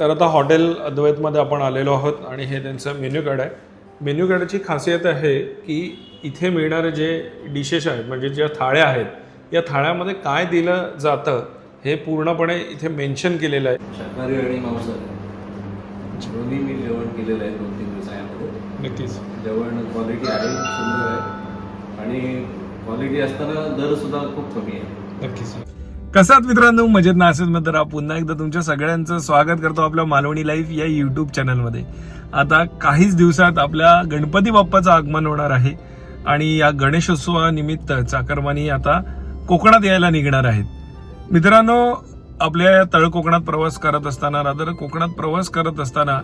तर आता हॉटेल अद्वैतमध्ये आपण आलेलो आहोत आणि हे त्यांचं मेन्यू कार्ड आहे. मेन्यू कार्डाची खासियत आहे की इथे मिळणारे जे डिशेस आहेत म्हणजे ज्या थाळ्या आहेत या थाळ्यामध्ये काय दिलं जातं हे पूर्णपणे इथे मेन्शन केलेलं आहे. शाकाहारी आणि मांसाहारी. दोन्ही मी जेवण केलेलं आहे दोन तीन नक्कीच. जेवण क्वालिटी आहे सुंदर आहे. आणि क्वालिटी असताना दर सुद्धा खूप कमी आहे. नक्कीच. कसात मित्रांनो? मजेत नासेत असेच मित्र पुन्हा एकदा तुमच्या सगळ्यांचं स्वागत करतो आपल्या मालवणी लाईफ या युट्यूब चॅनलमध्ये आता काहीच दिवसात आपल्या गणपती बाप्पाचं आगमन होणार आहे आणि या गणेशोत्सवानिमित्त चाकरमानी आता कोकणात यायला निघणार आहेत. मित्रांनो आपल्या या तळ कोकणात प्रवास करत असताना रादर कोकणात प्रवास करत असताना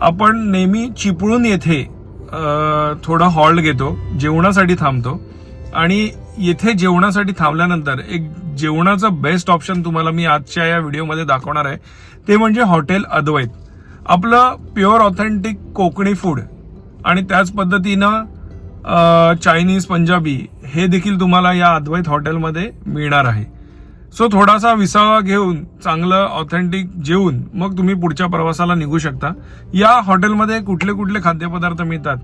आपण नेहमी चिपळूण येथे थोडा हॉल्ट घेतो जेवणासाठी थांबतो आणि येथे जेवणासाठी थांबल्यानंतर एक जेवणाचं बेस्ट ऑप्शन तुम्हाला मी आजच्या या व्हिडिओमध्ये दाखवणार आहे. ते म्हणजे हॉटेल अद्वैत. आपलं प्युअर ऑथेंटिक कोकणी फूड आणि त्याच पद्धतीनं चायनीज पंजाबी हे देखील तुम्हाला या अद्वैत हॉटेलमध्ये मिळणार आहे. सो थोडासा विसावा घेऊन चांगलं ऑथेंटिक जेवून मग तुम्ही पुढच्या प्रवासाला निघू शकता. या हॉटेलमध्ये कुठले कुठले खाद्यपदार्थ मिळतात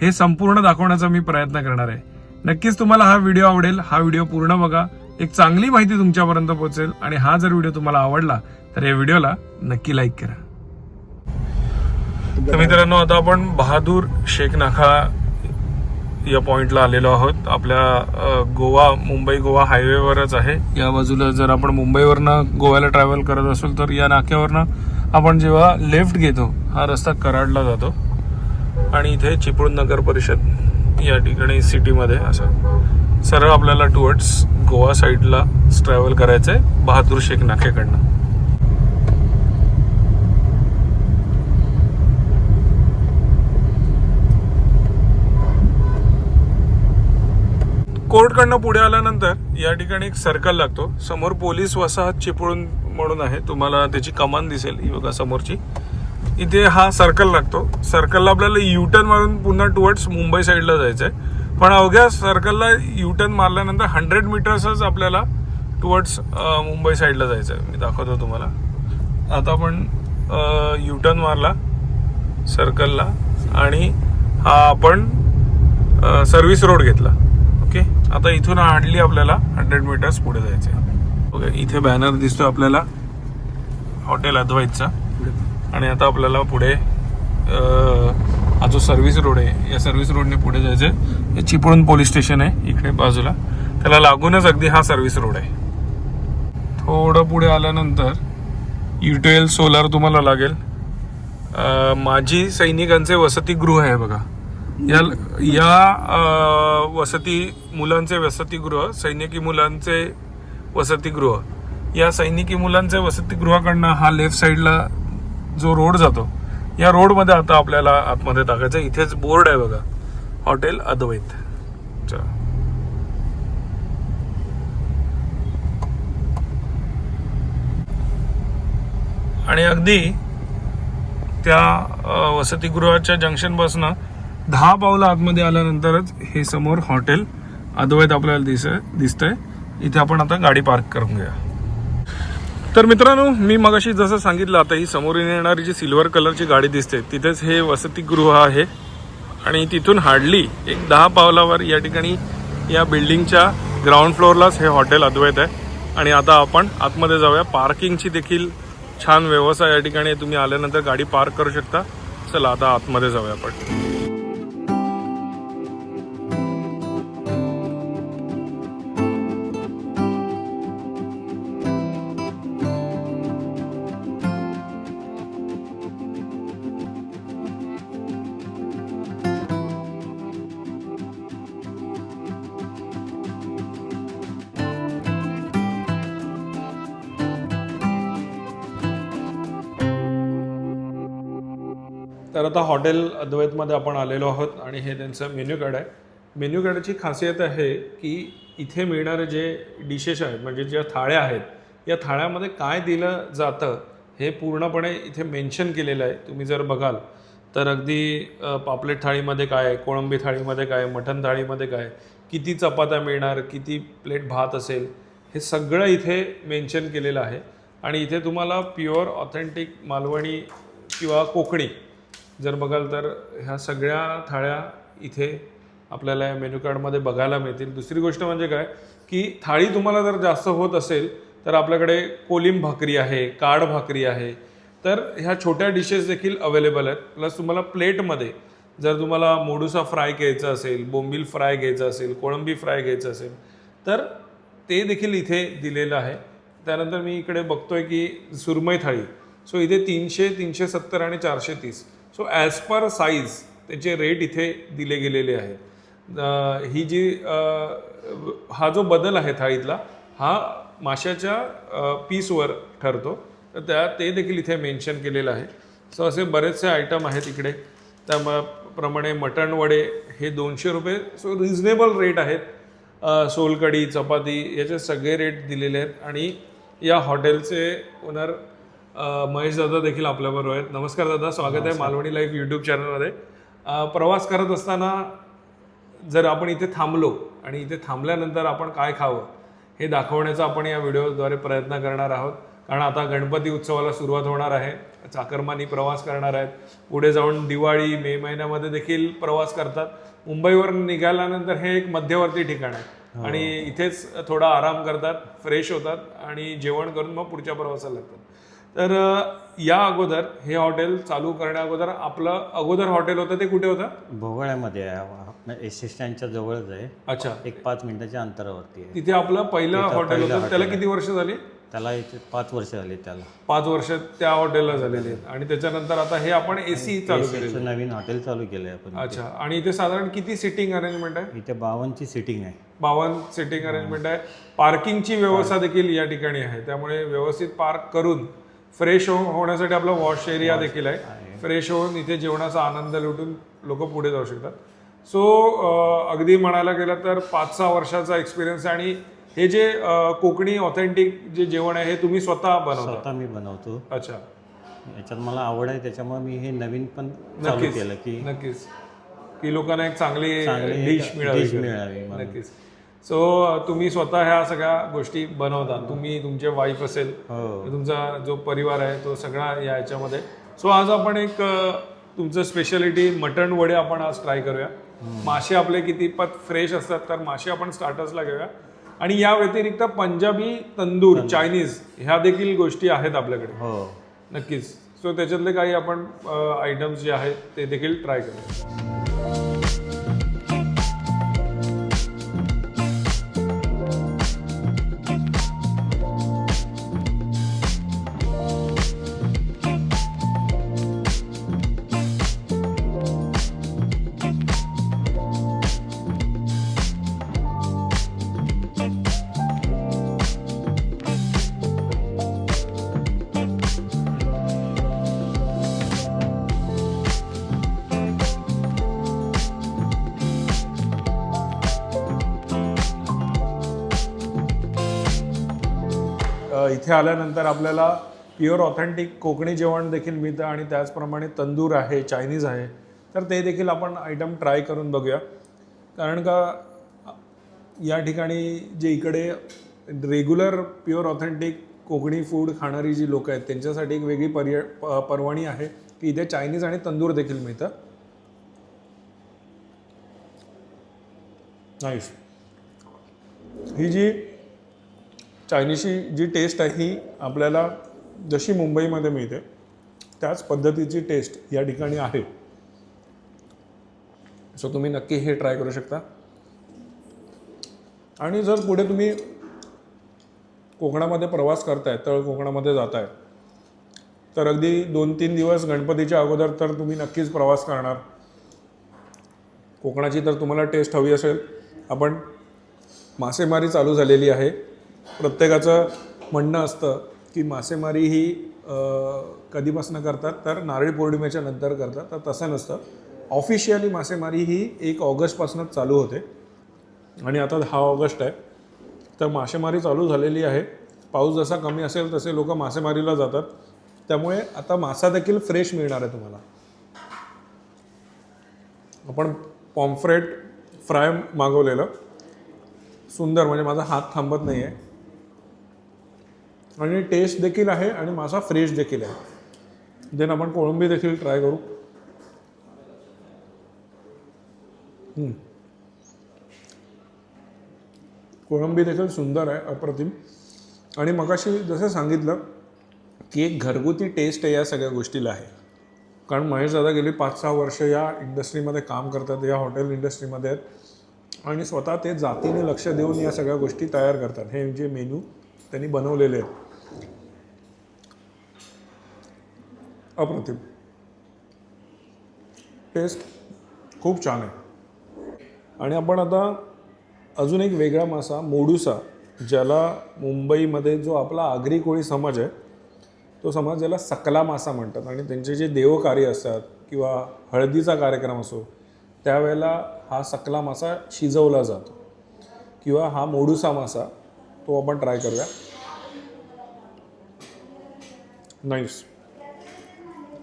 हे संपूर्ण दाखवण्याचा मी प्रयत्न करणार आहे. नक्कीच तुम्हाला हा व्हिडिओ आवडेल. हा व्हिडिओ पूर्ण बघा. एक चांगली माहिती तुमच्यापर्यंत पोहोचेल आणि हा जर व्हिडिओ तुम्हाला आवडला तर या व्हिडिओला नक्की लाईक करा. तर मित्रांनो आता आपण बहादूर शेख नाका या पॉइंटला आलेलो आहोत. आपल्या गोवा मुंबई गोवा हायवेवरच आहे. या बाजूला जर आपण मुंबईवरनं गोव्याला ट्रॅव्हल करत असेल तर या नाक्यावरनं आपण जेव्हा लेफ्ट घेतो हा रस्ता कराडला जातो. आणि इथे चिपळूण नगर परिषद. या ठिकाणी सिटीमध्ये असं सरळ आपल्याला टुवर्ड्स गोवा साईडला ट्रॅव्हल करायचं आहे बहादूर शेख नाकेकडनं. कोर्टकडनं पुढे आल्यानंतर या ठिकाणी एक सर्कल लागतो. समोर पोलीस वसाहत चिपळूण म्हणून आहे. तुम्हाला त्याची कमान दिसेल ही बघा समोरची. इथे हा सर्कल लागतो. सर्कलला आपल्याला युटर्न मारून पुन्हा टुवर्ड्स मुंबई साईडला जायचं आहे पण अवघ्या सर्कलला युटर्न मारल्यानंतर हंड्रेड मीटर्सच आपल्याला टुवर्ड्स मुंबई साईडला जायचं आहे मी दाखवतो तुम्हाला. आता आपण युटर्न मारला सर्कलला आणि हा आपण सर्व्हिस रोड घेतला. ओके आता इथून हार्डली आपल्याला हंड्रेड मीटर्स पुढे जायचं आहे ओके इथे बॅनर दिसतो आपल्याला. हॉटेल अद्वैतचा आणि आता आपल्याला पुढे हा जो सर्व्हिस रोड आहे या सर्व्हिस रोडने पुढे जायचं आहे. हे चिपळूण पोलीस स्टेशन आहे इकडे बाजूला. त्याला लागूनच अगदी हा सर्व्हिस रोड आहे. थोडं पुढे आल्यानंतर युटेल सोलार तुम्हाला लागेल. माझी माजी सैनिकांचे वसतिगृह आहे बघा. या या वसती मुलांचे वसतिगृह सैनिकी मुलांचे वसतिगृह या सैनिकी मुलांचे वसतिगृहाकडनं हा लेफ्ट साईडला जो रोड जातो या रोडमध्ये आता आपल्याला आतमध्ये टाकायचं आहे. इथेच बोर्ड आहे बघा. हॉटेल अद्वैत. चला. आणि अगदी त्या वसतिगृहाच्या जंक्शनपासून दहा पावलं आतमध्ये आल्यानंतरच हे समोर हॉटेल अद्वैत आपल्याला दिस दिसतंय. इथे आपण आता गाडी पार्क करून घ्या तर मित्रांनो मी मगाशी जसं सांगितलं आता ही समोर येणारी जी सिल्वर कलरची गाडी दिसते तिथेच हे वसतिगृह आहे. आणि तिथून हार्डली एक दहा पावलावर या ठिकाणी या बिल्डिंगच्या ग्राउंड फ्लोअरलाच हे हॉटेल अद्वैत आहे. आणि आता आपण आतमध्ये जाऊया. पार्किंगची देखील छान व्यवस्था या ठिकाणी तुम्ही आल्यानंतर गाडी पार्क करू शकता. चला आता आतमध्ये जाऊया आपण. तर आता हॉटेल अद्वैतमध्ये आपण आलेलो आहोत आणि हे त्यांचं मेन्यू कार्ड आहे. मेन्यू कार्डाची खासियत आहे की इथे मिळणारे जे डिशेस आहेत म्हणजे ज्या थाळ्या आहेत या थाळ्यामध्ये काय दिलं जातं हे पूर्णपणे इथे मेन्शन केलेलं आहे. तुम्ही जर बघाल तर अगदी पापलेट थाळीमध्ये काय आहे कोळंबी थाळीमध्ये काय मटण थाळीमध्ये काय आहे, किती चपात्या मिळणार किती प्लेट भात असेल हे सगळं इथे मेन्शन केलेलं आहे. आणि इथे तुम्हाला प्युअर ऑथेंटिक मालवणी किंवा कोकणी जर बघाल तर ह्या सगळ्या थाळ्या इथे आपल्याला या मेन्यू कार्डमध्ये बघायला मिळतील. दुसरी गोष्ट म्हणजे काय? की थाळी तुम्हाला जर जास्त होत असेल तर आपल्याकडे कोलिम भाकरी आहे काड भाकरी आहे. तर ह्या छोट्या डिशेस देखील अवेलेबल आहेत. प्लस तुम्हाला प्लेटमध्ये जर तुम्हाला मोडुसा फ्राय घ्यायचा असेल बोंबील फ्राय घ्यायचं असेल कोळंबी फ्राय घ्यायचं असेल तर ते देखील इथे दिलेलं आहे. त्यानंतर मी इकडे बघतोय की सुरमई थाळी. सो इथे तीनशे तीनशे सत्तर आणि चारशे तीस. सो ॲज पर साईज त्याचे रेट इथे दिले गेलेले आहेत. ही जी हा जो बदल आहे थाळीतला हा माशाच्या पीसवर ठरतो. तर त्या ते देखील इथे मेन्शन केलेलं आहे. सो असे बरेचसे आयटम आहेत इकडे. त्याप्रमाणे मटण वडे हे दोनशे रुपये सो रिझनेबल रेट आहेत. सोलकडी सोलकढी चपाती याचे सगळे रेट दिलेले आहेत. आणि या हॉटेलचे ओनर महेश दादा देखील आपल्याबरोबर आहेत. नमस्कार दादा स्वागत आहे मालवणी लाईव्ह यूट्यूब चॅनलमध्ये प्रवास करत असताना जर आपण इथे थांबलो आणि इथे थांबल्यानंतर आपण काय खावं हे दाखवण्याचा आपण या व्हिडिओद्वारे प्रयत्न करणार आहोत. कारण आता गणपती उत्सवाला सुरुवात होणार आहे. चाकरमानी प्रवास करणार आहेत. पुढे जाऊन दिवाळी मे महिन्यामध्ये देखील प्रवास करतात. मुंबईवर निघाल्यानंतर हे एक मध्यवर्ती ठिकाण आहे. आणि इथेच थोडा आराम करतात फ्रेश होतात आणि जेवण करून मग पुढच्या प्रवासाला लागतात. तर या अगोदर हे हॉटेल चालू करण्या अगोदर आपलं अगोदर हॉटेल होतं ते कुठे होतं? भोगाळ्यामध्ये आहे. एस एस स्टँडच्या जवळच आहे. अच्छा. एक पाच मिनिटाच्या अंतरावरती आहे. तिथे आपलं पहिलं हॉटेल होतं. त्याला किती वर्ष झाली? त्याला इथे पाच वर्ष झाली त्याला. पाच वर्ष त्या हॉटेलला झालेली आहेत आणि त्याच्यानंतर आता हे आपण एसी चालू केलेलं असं नवीन हॉटेल चालू केलं आहे आपण अच्छा. आणि इथे साधारण किती सिटिंग अरेंजमेंट आहे? इथे बावनची सिटिंग आहे. बावन्न सिटिंग अरेंजमेंट आहे. पार्किंगची व्यवस्था देखील या ठिकाणी आहे. त्यामुळे व्यवस्थित पार्क करून फ्रेश हो होण्यासाठी आपला वॉश एरिया देखील आहे. फ्रेश होऊन इथे जेवणाचा आनंद लुटून लोक पुढे जाऊ शकतात. सो अगदी म्हणायला गेलं तर पाच सहा वर्षाचा एक्सपिरियन्स आहे आणि हे जे कोकणी ऑथेंटिक जे जेवण आहे हे तुम्ही स्वतः बनवता? स्वतः मी बनवतो. अच्छा. याच्यात मला आवड आहे त्याच्यामुळे मी हे नवीन पण चालू नक्कीच. केलं की नक्कीच. की लोकांना एक चांगली चांगली डिश मिळावी. नक्कीच. सो तुम्ही स्वतः ह्या सगळ्या गोष्टी बनवता. तुम्ही तुमचे वाईफ असेल हो. तुमचा जो परिवार आहे तो सगळा या याच्यामध्ये सो आज आपण एक तुमचं स्पेशालिटी मटण वडे आपण आज ट्राय करूया. मासे आपले कितीपत फ्रेश असतात तर मासे आपण स्टार्टर्सला घेऊया. आणि या व्यतिरिक्त पंजाबी तंदूर चायनीज ह्या देखील गोष्टी आहेत आपल्याकडे. हो. नक्कीच. सो त्याच्यातले काही आपण आयटम्स जे आहेत ते देखील ट्राय करूया. इथे आल्यानंतर आपल्याला प्युअर ऑथेंटिक कोकणी जेवण देखील मिळतं आणि त्याचप्रमाणे तंदूर आहे चायनीज आहे तर ते देखील आपण आयटम ट्राय करून बघूया. कारण का या ठिकाणी जे इकडे regular pure authentic Kokani food खाणारी जी लोक आहेत त्यांच्यासाठी एक वेगळी पर्य प- आहे की इथे चायनीज आणि तंदूर देखील मिळतं. नाईस ही जी चायनीजची जी टेस्ट आहे ही आपल्याला जशी मुंबईमध्ये मिळते त्याच पद्धतीची टेस्ट या ठिकाणी आहे. सो तुम्ही नक्की हे ट्राय करू शकता. आणि जर पुढे तुम्ही कोकणामध्ये प्रवास करताय तळ कोकणामध्ये जाताय तर अगदी दोन तीन दिवस गणपतीच्या अगोदर तर तुम्ही नक्कीच प्रवास करणार. कोकणाची तर तुम्हाला टेस्ट हवी असेल. आपण मासेमारी चालू झालेली आहे. प्रत्येकाचं म्हणणं असतं की मासेमारी ही कधीपासून करतात तर नारळी पौर्णिमेच्या नंतर करतात. तर तसं नसतं. ऑफिशियली मासेमारी ही एक ऑगस्टपासूनच चालू होते. आणि आता हा ऑगस्ट आहे. तर मासेमारी चालू झालेली आहे. पाऊस जसा कमी असेल तसे लोक मासेमारीला जातात. त्यामुळे आता मासा देखील फ्रेश मिळणार आहे तुम्हाला. आपण पॉम्फ्रेट फ्राय मागवलेलं. सुंदर म्हणजे माझा हात थांबत नाही आहे आणि टेस्ट देखील आहे आणि मासा फ्रेश देखील आहे. देन आपण कोळंबी देखील ट्राय करू. कोळंबी देखील सुंदर आहे अप्रतिम. आणि मगाशी जसं सांगितलं की एक घरगुती टेस्ट आहे या सगळ्या गोष्टीला आहे. कारण महेश दादा गेली पाच सहा वर्ष या इंडस्ट्रीमध्ये काम करतात या हॉटेल इंडस्ट्रीमध्ये आहेत. आणि स्वतः ते जातीने लक्ष देऊन या सगळ्या गोष्टी तयार करतात. हे जे मेनू त्यांनी बनवलेले आहेत. अप्रतिम. टेस्ट खूप छान आहे. आणि आपण आता अजून एक वेगळा मासा मोडुसा ज्याला मुंबईमध्ये जो आपला आगरी कोळी समाज आहे तो समाज ज्याला सकला मासा म्हणतात. आणि त्यांचे जे देवकार्य असतात किंवा हळदीचा कार्यक्रम असो त्यावेळेला हा सकला मासा शिजवला जातो. किंवा हा मोडुसा मासा तो आपण ट्राय करूया. नाईस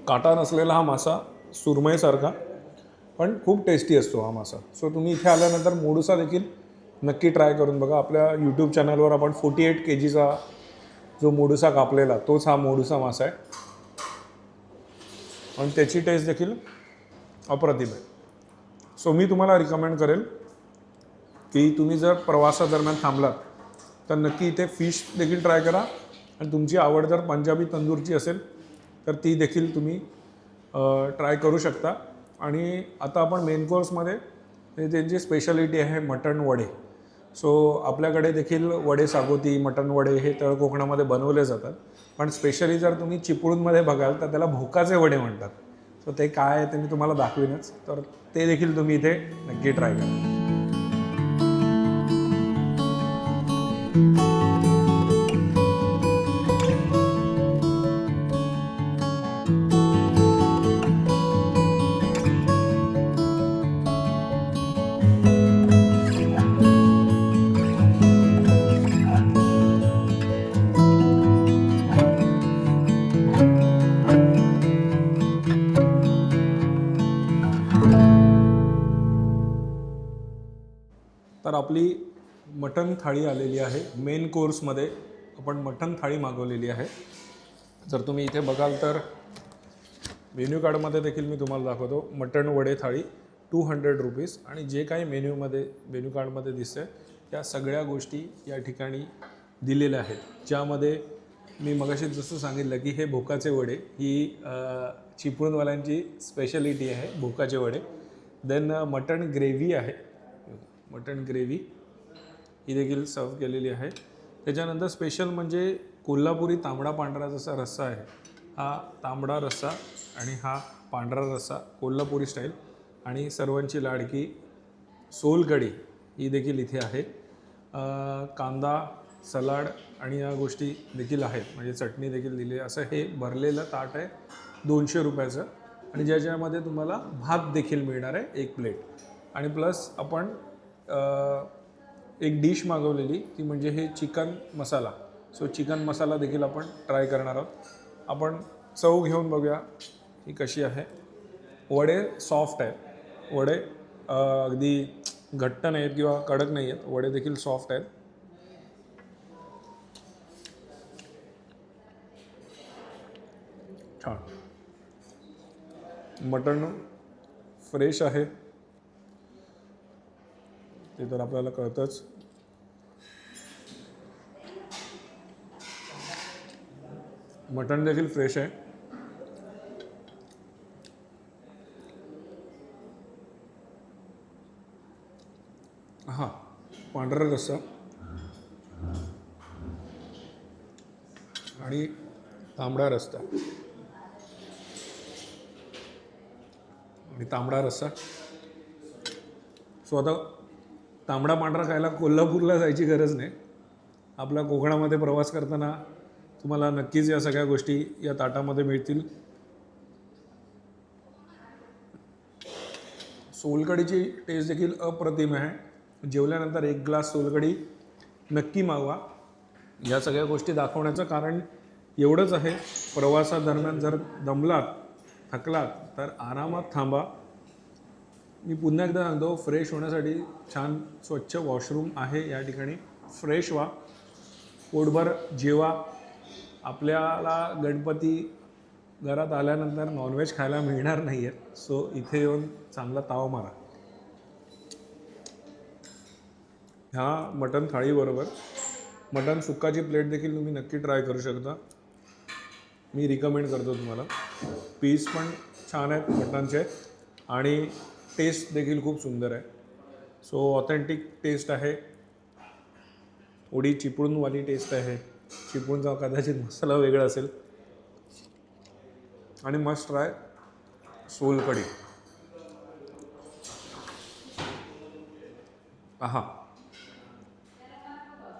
काटा नसलेला हा मासा सुरमईसारखा पण खूप टेस्टी असतो हा मासा. सो तुम्ही इथे आल्यानंतर मोडुसा देखील नक्की ट्राय करून बघा. आपल्या यूट्यूब चॅनलवर आपण फोर्टी एट के जीचा जो मोडुसा कापलेला तोच हा मोडुसा मासा आहे. आणि त्याची टेस्ट देखील अप्रतिम आहे. सो मी तुम्हाला रिकमेंड करेल की तुम्ही जर प्रवासादरम्यान थांबलात तर नक्की इथे फिश देखील ट्राय करा. आणि तुमची आवड जर पंजाबी तंदूरची असेल तर ती देखील तुम्ही ट्राय करू शकता. आणि आता आपण मेन कोर्समध्ये त्यांची स्पेशालिटी आहे मटण वडे सो आपल्याकडे देखील वडे सागोती मटण वडे हे तळ कोकणामध्ये बनवले जातात. पण स्पेशली जर तुम्ही चिपळूणमध्ये बघाल तर त्याला भोकाचे वडे म्हणतात. सो ते काय आहे ते मी तुम्हाला दाखवीनच. तर ते देखील तुम्ही इथे नक्की ट्राय करा. आपली मटण थाळी आलेली आहे. मेन कोर्समध्ये आपण मटण थाळी मागवलेली आहे. जर तुम्ही इथे बघाल तर मेन्यू कार्डमध्ये देखील मी तुम्हाला दाखवतो. मटण वडे थाळी टू हंड्रेड रुपीज आणि जे काही मेन्यूमध्ये मेन्यू कार्डमध्ये दिसतंय त्या सगळ्या गोष्टी या ठिकाणी दिलेल्या आहेत. ज्यामध्ये मी मगाशी जसं सांगितलं की हे भोकाचे वडे ही चिपळूणवाल्यांची स्पेशालिटी आहे भोकाचे वडे. देन मटण ग्रेव्ही आहे. मटण ग्रेव्ही ही देखील सर्व केलेली आहे. त्याच्यानंतर स्पेशल म्हणजे कोल्हापुरी तांबडा पांढरा जसा रस्सा आहे हा तांबडा रस्सा आणि हा पांढरा रस्सा कोल्हापुरी स्टाईल आणि सर्वांची लाडकी सोलकढी ही देखील इथे आहे. कांदा सलाड आणि या गोष्टी देखील आहेत. म्हणजे चटणी देखील दिली आहे. असं हे भरलेलं ताट आहे दोनशे रुपयाचं आणि ज्याच्यामध्ये तुम्हाला भात देखील मिळणार आहे एक प्लेट आणि प्लस आपण एक डिश मागवलेली ती म्हणजे हे chicken masala. So chicken masala देखील आपण ट्राय करणार आहोत. आपण चव घेऊन बघूया ही कशी आहे. वडे सॉफ्ट आहेत. वडे अगदी घट्ट नाही आहेत किंवा कडक नाही आहेत वडे देखील सॉफ्ट आहेत. छान. मटण फ्रेश आहे. ते तर आपल्याला कळतंच. मटण देखील फ्रेश आहे. हां पांढरा रस्सा. आणि तांबडा रस्ता आणि तांबडा रस्सा. सो आता तांबडा पांढरा खायला कोल्हापूरला जायची गरज नाही. आपल्या कोकणामध्ये प्रवास करताना तुम्हाला नक्कीच या सगळ्या गोष्टी या ताटामध्ये मिळतील. सोलकडीची टेस्ट देखील अप्रतिम आहे. जेवल्यानंतर एक ग्लास सोलकडी नक्की मागवा. या सगळ्या गोष्टी दाखवण्याचं कारण एवढंच आहे. प्रवासादरम्यान जर दमलात थकलात तर आरामात थांबा. मी पुन्हा एकदा सांगतो फ्रेश होण्यासाठी छान स्वच्छ वॉशरूम आहे या ठिकाणी. फ्रेश व्हा. पोटभर जेवा. आपल्याला गणपती घरात आल्यानंतर नॉनव्हेज खायला मिळणार नाही आहे सो इथे येऊन चांगला ताव मारा. ह्या मटन थाळीबरोबर मटन सुक्काची प्लेट देखील तुम्ही नक्की ट्राय करू शकता. मी रिकमेंड करतो तुम्हाला. पीस पण छान आहेत मटनचे आणि टेस्ट देखील खूप सुंदर आहे. सो ऑथेंटिक टेस्ट आहे. थोडी चिपळूणवाली टेस्ट आहे. चिपळूणचा कदाचित मसाला वेगळा असेल. आणि मस्ट ट्राय सोलकढी. हा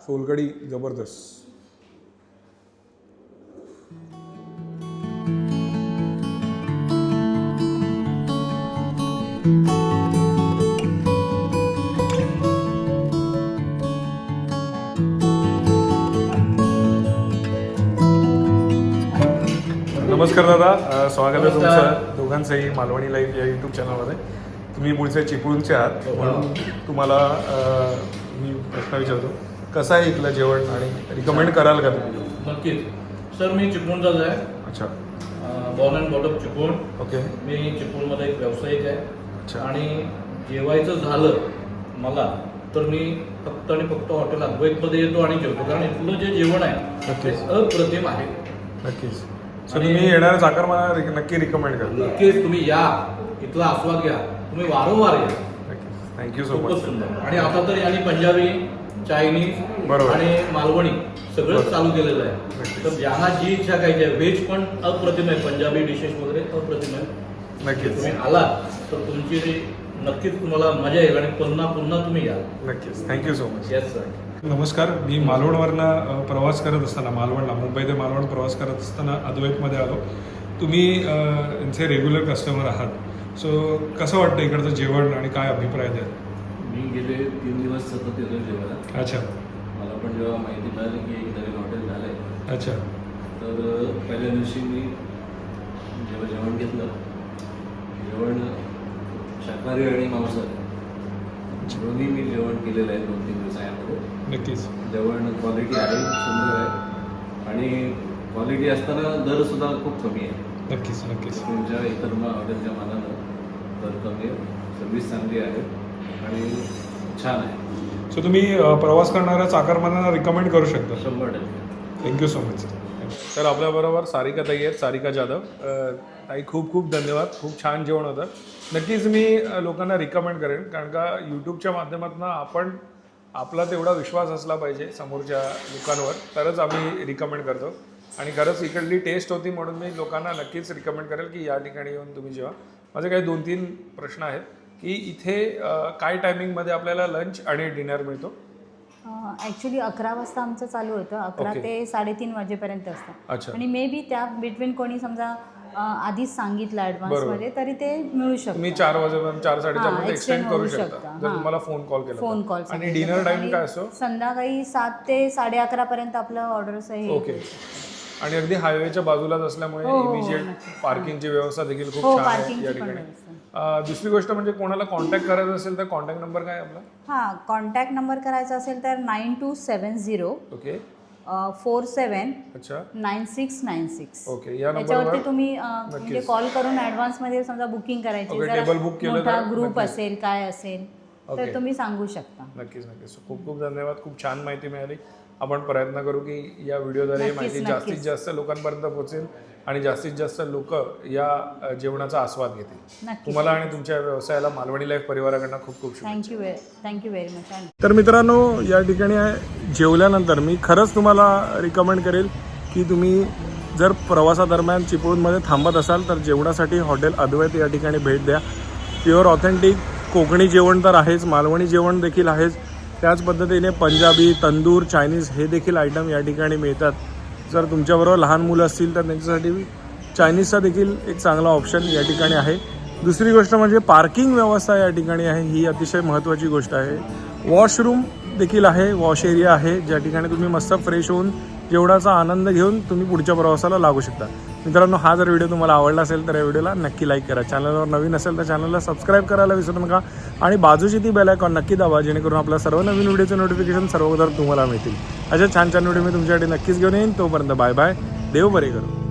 सोलकढी जबरदस्त. स्वागत आहे तुमचं. दोघांचंही मालवणी लाईव्ह या यूट्यूब चॅनलमध्ये तुम्ही मूळचे चिपळूणचे आहात म्हणून तुम्हाला मी प्रश्न विचारतो. कसं आहे इथलं जेवण आणि रिकमेंड कराल का तुम्ही? नक्कीच. सर मी चिपळूणचाच आहे अच्छा. Born and brought up Chiplun. Okay. मी चिपळूणमध्ये एक व्यावसायिक आहे. अच्छा. आणि जेवायचं झालं मला तर मी फक्त आणि फक्त हॉटेल अद्वैतमध्ये येतो आणि जेवतो. कारण इथलं जे जेवण आहे ते नक्कीच. अप्रतिम आहे. नक्कीच. सो तुम्ही येणाऱ्या चाकर मला नक्की रिकमेंड करा. नक्कीच तुम्ही या. इथला आस्वाद घ्या. तुम्ही वारंवार या. थँक्यू सो खूपच मच सुंदर. आणि आता तर यांनी पंजाबी चायनीज बरोबर. आणि मालवणी सगळंच बरोबर. चालू केलेलं आहे. नक्कीच. तर ज्यांना जी इच्छा काही आहे व्हेज पण अप्रतिम आहे पंजाबी डिशेस वगैरे अप्रतिम आहे. नक्कीच. तुम्ही आलात तर तुमची जी नक्कीच तुम्हाला मजा येईल आणि पुन्हा पुन्हा तुम्ही याल नक्कीच. Thank you so much yes sir नमस्कार मी मालवणवरनं प्रवास करत असताना मालवणला मुंबई ते मालवण प्रवास करत असताना अद्वैतमध्ये आलो. तुम्ही यांचे रेग्युलर कस्टमर आहात. सो कसं वाटतं इकडचं जेवण आणि काय अभिप्राय द्याल? मी गेले तीन दिवस सतत येतो जेवायला. अच्छा. मला पण जेव्हा माहिती मिळाली की एक नवीन हॉटेल झालं आहे अच्छा. तर पहिल्या दिवशी मी जेव्हा जेवण घेतलं जेवण शाकाहारी आणि मांसाहारी. दोन्ही मी जेवण केलेलं आहे दोन तीन दिवसामध्ये नक्कीच. जेवण क्वालिटी आहे सुंदर आहे. आणि क्वालिटी असताना दरसुद्धा खूप कमी आहे. नक्कीच नक्कीच. तुमच्या इतर मा- हॉटेलच्या मानानं दर कमी आहे. सर्विस चांगली आहे. आणि छान आहे. सो तुम्ही प्रवास करणाऱ्या चाकरमानांना रिकमेंड करू शकता. शंभर टक्के. थँक्यू सो मच तर आपल्याबरोबर सारिका ताई आहेत सारिका जाधव. ताई खूप खूप धन्यवाद. खूप छान जेवण होतं. नक्कीच मी लोकांना रिकमेंड करेन. कारण का यूट्यूबच्या माध्यमातून आपण आपला तेवढा विश्वास असला पाहिजे समोरच्या लोकांवर तरच आम्ही रिकमेंड करतो. आणि खरंच इकडली टेस्ट होती म्हणून मी लोकांना नक्कीच रिकमेंड करेल की या ठिकाणी येऊन तुम्ही जेवा. माझे काही दोन तीन प्रश्न आहेत की इथे काय टायमिंगमध्ये आपल्याला लंच आणि डिनर मिळतो? ॲक्च्युली अकरा वाजता आमचं चालू होतं. अकरा Okay. ते साडेतीन वाजेपर्यंत असतं. अच्छा. आणि मे बी त्या बिटवीन कोणी समजा आधीच सांगितलं ॲडव्हान्समध्ये तरी ते मिळू शकतं. तुम्ही चार वाजेपर्यंत चार साडेचार हां, मध्ये एक्सटेंड करू शकता. जर हां. तुम्हाला फोन कॉल केला फोन. कॉल आणि डिनर टाइम काय असतो? संध्याकाळी सात ते साडे अकरा पर्यंत आपलं ऑर्डर्स आहे ओके आणि अगदी हायवेच्या बाजूलाच असल्यामुळे हो, हो, इमिजिएट नक्की. पार्किंगची व्यवस्था देखील खूप हो छान आहे या ठिकाणी. दुसरी गोष्ट म्हणजे कोणाला कॉन्टॅक्ट करायचा असेल तर कॉन्टॅक्ट नंबर काय आपला? हां कॉन्टॅक्ट नंबर करायचा असेल तर nine two seven zero okay four seven अच्छा. Nine six nine six. Okay या त्याच्यावरती तुम्ही अ, म्हणजे कॉल करून ॲडव्हान्समध्ये समजा बुकिंग करायची Okay, जर table book केलं मोठा तर ग्रुप नक्कीच. असेल काय असेल Okay. तर तुम्ही सांगू शकता. नक्कीच नक्कीच. खूप खूप धन्यवाद. खूप छान माहिती मिळाली. आपण प्रयत्न करू की या व्हिडिओद्वारे ही नक्कीच, माहिती जास्तीत नक्कीच. जास्त लोकांपर्यंत पोहोचेल आणि जास्तीत जास्त लोक या अ, जेवणाचा आस्वाद घेतील. नक्कीच. तुम्हाला आणि तुमच्या व्यवसायाला मालवणी लाईफ परिवाराकडनं खूप खूप शुभेच्छा. थँक्यू थँक्यू व्हेरी मच तर मित्रांनो या ठिकाणी जेवल्यानंतर मी खरंच तुम्हाला रिकमेंड करेल की तुम्ही जर प्रवासादरम्यान चिपळूणमध्ये थांबत असाल तर जेवणासाठी हॉटेल अद्वैत या ठिकाणी भेट द्या. प्युअर ऑथेंटिक कोकणी जेवण तर आहेच मालवणी जेवण देखील आहेच. त्याच पद्धतीने पंजाबी तंदूर चायनीज हे देखील आयटम या ठिकाणी मिळतात. जर तुमच्याबरोबर लहान मुलं असतील तर त्यांच्यासाठी चायनीजचा देखील एक चांगला ऑप्शन या ठिकाणी आहे. दुसरी गोष्ट म्हणजे पार्किंग व्यवस्था या ठिकाणी आहे. ही अतिशय महत्त्वाची गोष्ट आहे. वॉशरूम देखील आहे वॉश एरिया आहे ज्या ठिकाणी तुम्ही मस्त फ्रेश होऊन जेवढाचा आनंद घेऊन तुम्ही पुढच्या प्रवासाला लागू शकता. मित्रांनो हा जर व्हिडिओ तुम्हाला आवडला असेल तर या व्हिडिओला नक्की लाईक करा. चॅनलवर नवीन असेल तर चॅनलला सबस्क्राईब करायला विसरू नका. आणि बाजूची ती बेल आयकॉन नक्की दाबा जेणेकरून आपल्या सर्व नवीन व्हिडिओचे नोटिफिकेशन सर्वोदर तुम्हाला मिळतील. अशा छान छान व्हिडिओ मी तुमच्यासाठी नक्कीच घेऊन येईन. तोपर्यंत बाय बाय देव बरे करू.